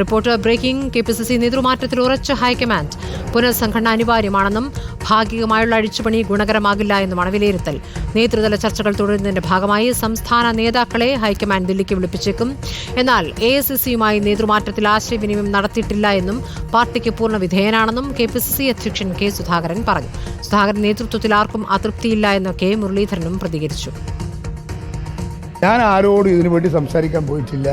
Report breaking K P C C നേതൃമാറ്റത്തിൽ ഉറച്ച high command. പുനഃസംഘടന അനിവാര്യമാണെന്നും ഭാഗികമായുള്ള അഴിച്ചുപണി ഗുണകരമാകില്ല എന്നുമാണ് വിലയിരുത്തൽ. നേതൃതല ചർച്ചകൾ തുടരുന്നതിന്റെ ഭാഗമായി സംസ്ഥാന നേതാക്കളെ ഹൈക്കമാൻഡ് ദില്ലിക്ക് വിളിപ്പിച്ചേക്കും. എന്നാൽ എ ഐ സി സിയുമായി നേതൃമാറ്റത്തിൽ ആശയവിനിമയം നടത്തിയിട്ടില്ല എന്നും പാർട്ടിക്ക് പൂർണ വിധേയനാണെന്നും കെ പി സി സി അധ്യക്ഷൻ കെ സുധാകരൻ പറഞ്ഞു. സുധാകരൻ നേതൃത്വത്തിൽ ആർക്കും അതൃപ്തിയില്ല എന്ന് കെ മുരളീധരനും പ്രതികരിച്ചു. ഞാൻ ആരോടും ഇതിനുവേണ്ടി സംസാരിക്കാൻ പോയിട്ടില്ല.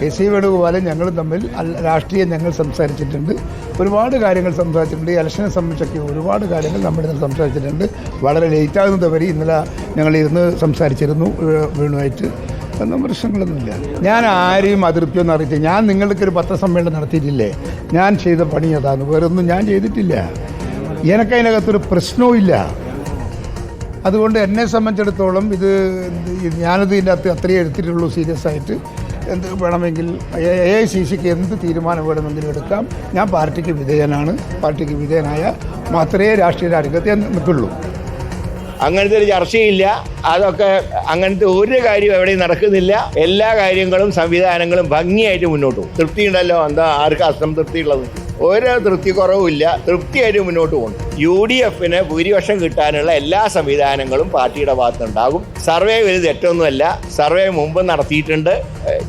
കെ സി വേണുഗോപാലും ഞങ്ങളും തമ്മിൽ രാഷ്ട്രീയം ഞങ്ങൾ സംസാരിച്ചിട്ടുണ്ട്. ഒരുപാട് കാര്യങ്ങൾ സംസാരിച്ചിട്ടുണ്ട്. ഇലക്ഷനെ സംബന്ധിച്ചൊക്കെ ഒരുപാട് കാര്യങ്ങൾ നമ്മൾ ഇന്ന് സംസാരിച്ചിട്ടുണ്ട്. വളരെ ലേറ്റാകുന്നത് വരെ ഇന്നലെ ഞങ്ങൾ ഇരുന്ന് സംസാരിച്ചിരുന്നു വേണുവായിട്ട്. ഒന്നും പ്രശ്നങ്ങളൊന്നുമില്ല. ഞാൻ ആരെയും അതൃപ്തിയൊന്നും അറിയിച്ചില്ല ഞാൻ നിങ്ങൾക്ക് ഒരു പത്രസമ്മേളനം നടത്തിയിട്ടില്ലേ? ഞാൻ ചെയ്ത പണി അതാണ്. വേറൊന്നും ഞാൻ ചെയ്തിട്ടില്ല. എനിക്കതിനകത്തൊരു പ്രശ്നവും ഇല്ല. അതുകൊണ്ട് എന്നെ സംബന്ധിച്ചിടത്തോളം ഇത് ഞാനത് ഇതിന്റെ അകത്ത് അത്രയേ എടുത്തിട്ടുള്ളൂ സീരിയസ് ആയിട്ട്. എന്ത് വേണമെങ്കിൽ എ ഐ സി സിക്ക് എന്ത് തീരുമാനം വേണമെങ്കിലും എടുക്കാം. ഞാൻ പാർട്ടിക്ക് വിധേയനാണ്. പാർട്ടിക്ക് വിധേയനായ മാത്രമേ രാഷ്ട്രീയ രാജ്യത്തെ നിൽക്കുള്ളൂ അങ്ങനത്തെ ഒരു ചർച്ചയില്ല. അതൊക്കെ അങ്ങനത്തെ ഒരു കാര്യം എവിടെയും നടക്കുന്നില്ല. എല്ലാ കാര്യങ്ങളും സംവിധാനങ്ങളും ഭംഗിയായിട്ട് മുന്നോട്ട് പോകും. തൃപ്തിയുണ്ടല്ലോ? എന്താ? ആർക്ക് അസംതൃപ്തി ഉള്ളത് ഒരു തൃപ്തി കുറവുമില്ല തൃപ്തിയായിട്ട് മുന്നോട്ട് പോകും. യു ഡി എഫിന് ഭൂരിപക്ഷം കിട്ടാനുള്ള എല്ലാ സംവിധാനങ്ങളും പാർട്ടിയുടെ ഭാഗത്തുണ്ടാകും സർവേ ഒരു തെറ്റൊന്നുമല്ല. സർവേ മുമ്പ് നടത്തിയിട്ടുണ്ട്.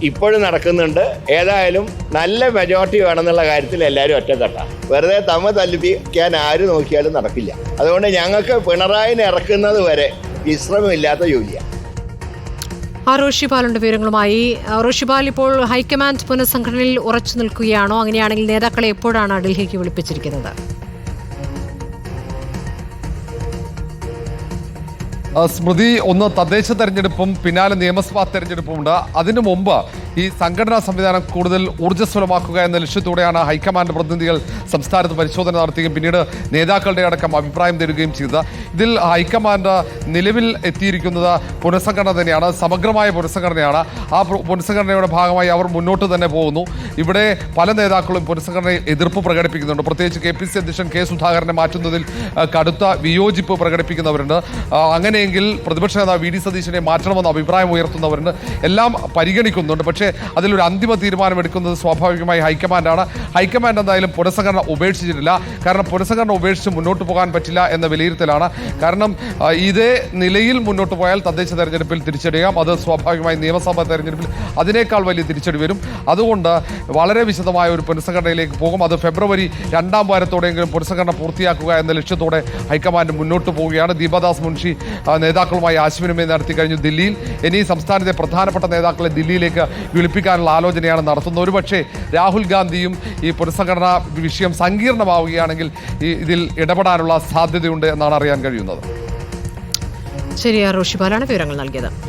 ഇപ്പോഴും നടക്കുന്നുണ്ട്. ഏതായാലും നല്ല മെജോറിറ്റി വേണമെന്നുള്ള കാര്യത്തിൽ എല്ലാവരും ഒറ്റക്കെട്ടാണ് വെറുതെ തമ്മ തല്ലിപ്പിക്കാൻ ആര് നോക്കിയാലും നടക്കില്ല. അതുകൊണ്ട് ഞങ്ങൾക്ക് പിണറായിനെ ഇറക്കുന്നത് വരെ വിശ്രമമില്ലാത്ത ജോലിയാണ് ആ റോഷിപാലുണ്ട് വിവരങ്ങളുമായി. റോഷിപാൽ ഇപ്പോൾ ഹൈക്കമാൻഡ് പുനഃസംഘടനയിൽ ഉറച്ചു നിൽക്കുകയാണോ? അങ്ങനെയാണെങ്കിൽ നേതാക്കളെ എപ്പോഴാണ് ഡൽഹിക്ക് വിളിപ്പിച്ചിരിക്കുന്നത്? സ്മൃതി ഒന്ന് തദ്ദേശ തെരഞ്ഞെടുപ്പും പിന്നാലെ നിയമസഭാ തെരഞ്ഞെടുപ്പുമുണ്ട്. അതിനു മുമ്പ് ഈ സംഘടനാ സംവിധാനം കൂടുതൽ ഊർജസ്വലമാക്കുക എന്ന ലക്ഷ്യത്തോടെയാണ് ഹൈക്കമാൻഡ് പ്രതിനിധികൾ സംസ്ഥാനത്ത് പരിശോധന നടത്തുകയും പിന്നീട് നേതാക്കളുടെ അടക്കം അഭിപ്രായം തരികയും ചെയ്തത്. ഇതിൽ ഹൈക്കമാൻഡ് നിലവിൽ എത്തിയിരിക്കുന്നത് പുനഃസംഘടന തന്നെയാണ്. സമഗ്രമായ പുനഃസംഘടനയാണ്. ആ പുനഃസംഘടനയുടെ ഭാഗമായി അവർ മുന്നോട്ട് തന്നെ പോകുന്നു. ഇവിടെ പല നേതാക്കളും പുനഃസംഘടനയിൽ എതിർപ്പ് പ്രകടിപ്പിക്കുന്നുണ്ട്. പ്രത്യേകിച്ച് കെ പി സി അധ്യക്ഷൻ കെ സുധാകരനെ മാറ്റുന്നതിൽ കടുത്ത വിയോജിപ്പ് പ്രകടിപ്പിക്കുന്നവരുണ്ട്. അങ്ങനെയെങ്കിൽ പ്രതിപക്ഷ നേതാവ് വി ഡി സതീശനെ മാറ്റണമെന്ന് അഭിപ്രായം ഉയർത്തുന്നവരുണ്ട്. എല്ലാം പരിഗണിക്കുന്നുണ്ട്. പക്ഷേ അതിലൊരു അന്തിമ തീരുമാനമെടുക്കുന്നത് സ്വാഭാവികമായി ഹൈക്കമാൻഡാണ്. ഹൈക്കമാൻഡ് എന്തായാലും പുനഃസംഘടന ഉപേക്ഷിച്ചിട്ടില്ല. കാരണം പുനഃസംഘടന ഉപേക്ഷിച്ച് മുന്നോട്ട് പോകാൻ പറ്റില്ല എന്ന വിലയിരുത്തലാണ്. കാരണം ഇതേ നിലയിൽ മുന്നോട്ട് പോയാൽ തദ്ദേശ തെരഞ്ഞെടുപ്പിൽ തിരിച്ചടിയാം. അത് സ്വാഭാവികമായി നിയമസഭാ തെരഞ്ഞെടുപ്പിൽ അതിനേക്കാൾ വലിയ തിരിച്ചടി വരും. അതുകൊണ്ട് വളരെ വിശദമായ ഒരു പുനഃസംഘടനയിലേക്ക് പോകും. അത് ഫെബ്രുവരി രണ്ടാം വാരത്തോടെയെങ്കിലും പുനഃസംഘടന പൂർത്തിയാക്കുക എന്ന ലക്ഷ്യത്തോടെ ഹൈക്കമാൻഡ് മുന്നോട്ട് പോവുകയാണ്. ദീപദാസ് മുൻഷി നേതാക്കളുമായി ആശയവിനിമയം നടത്തി കഴിഞ്ഞു ദില്ലിയിൽ. ഇനി സംസ്ഥാനത്തെ പ്രധാനപ്പെട്ട നേതാക്കളെ ദില്ലിയിലേക്ക് വിളിപ്പിക്കാനുള്ള ആലോചനയാണ് നടത്തുന്നത്. ഒരുപക്ഷെ രാഹുൽ ഗാന്ധിയും ഈ പുനഃസംഘടനാ വിഷയം സങ്കീർണമാവുകയാണെങ്കിൽ ഈ ഇതിൽ ഇടപെടാനുള്ള സാധ്യതയുണ്ട് എന്നാണ് അറിയാൻ കഴിയുന്നത്. ശരിയാ റോഷിബാലാണ് വിവരങ്ങൾ നൽകിയത്.